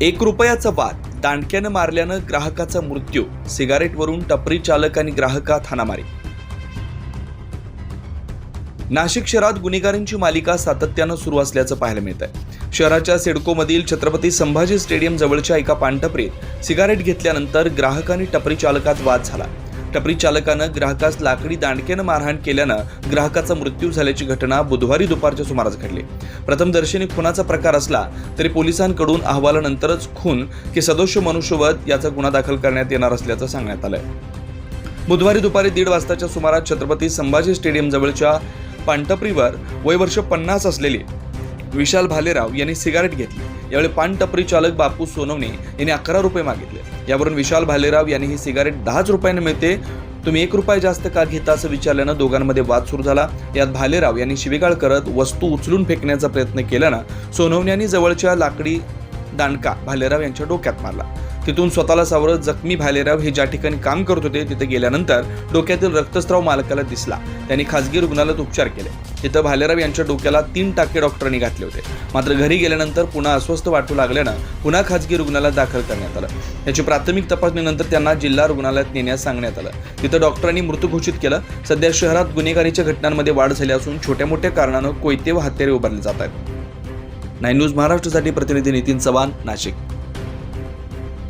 एक रुपयाचा वाद दांडक्यानं मारल्यानं ग्राहकाचा मृत्यू सिगारेटवरून टपरी चालक आणि ग्राहकात हाणामारी. नाशिक शहरात गुन्हेगारांची मालिका सातत्यानं सुरू असल्याचं पाहायला मिळत आहे शहराच्या सिडकोमधील छत्रपती संभाजी स्टेडियम जवळच्या एका पानटपरीत सिगारेट घेतल्यानंतर ग्राहक आणि टपरी चालकात वाद झाला. टपरी चालकानं ग्राहकास लाकडी दांडक्यानं मारहाण केल्यानं ग्राहकाचा मृत्यू झाल्याची घटना बुधवारी दुपारच्या सुमारास घडली. प्रथमदर्शनी खुनाचा प्रकार असला तरी पोलिसांकडून अहवालानंतरच खून की सदोष मनुष्यवध याचा गुन्हा दाखल करण्यात येणार असल्याचं सांगण्यात आलंय. बुधवारी दुपारी दीड वाजताच्या सुमारास छत्रपती संभाजी स्टेडियम जवळच्या पानटपरीवर वय वर्ष पन्नास असलेली विशाल भालेराव यांनी सिगारेट घेतली. यावेळी पानटपरी चालक बापू सोनवणे यांनी अकरा रुपये मागितले. यावरून विशाल भालेराव यांनी ही सिगारेट दहाच रुपयाने मिळते. तुम्ही एक रुपये जास्त का घेता असं विचारल्यानं दोघांमध्ये वाद सुरू झाला. यात भालेराव यांनी शिवीगाळ करत वस्तू उचलून फेकण्याचा प्रयत्न केल्यानं सोनवणे यांनी जवळच्या लाकडी दांडका भालेराव यांच्या डोक्यात मारला. तिथून स्वतःला सावरत जखमी भालेराव हे ज्या ठिकाणी काम करत होते तिथे गेल्यानंतर डोक्यातील रक्तस्राव मालकाला दिसला. त्यांनी खासगी रुग्णालयात उपचार केले. तिथं भालेराव यांच्या डोक्याला तीन टाके डॉक्टरांनी घातले होते. मात्र घरी गेल्यानंतर पुन्हा अस्वस्थ वाटू लागल्यानं पुन्हा खासगी रुग्णालयात दाखल करण्यात आलं. याची प्राथमिक तपासणीनंतर त्यांना जिल्हा रुग्णालयात नेण्यास सांगण्यात आलं. तिथं डॉक्टरांनी मृत घोषित केलं. सध्या शहरात गुन्हेगारीच्या घटनांमध्ये वाढ झाली असून छोट्या मोठ्या कारणानं कोयते व हत्यारे उभारले जात आहेत. नाईन न्यूज महाराष्ट्रासाठी प्रतिनिधी नितीन चव्हाण नाशिक.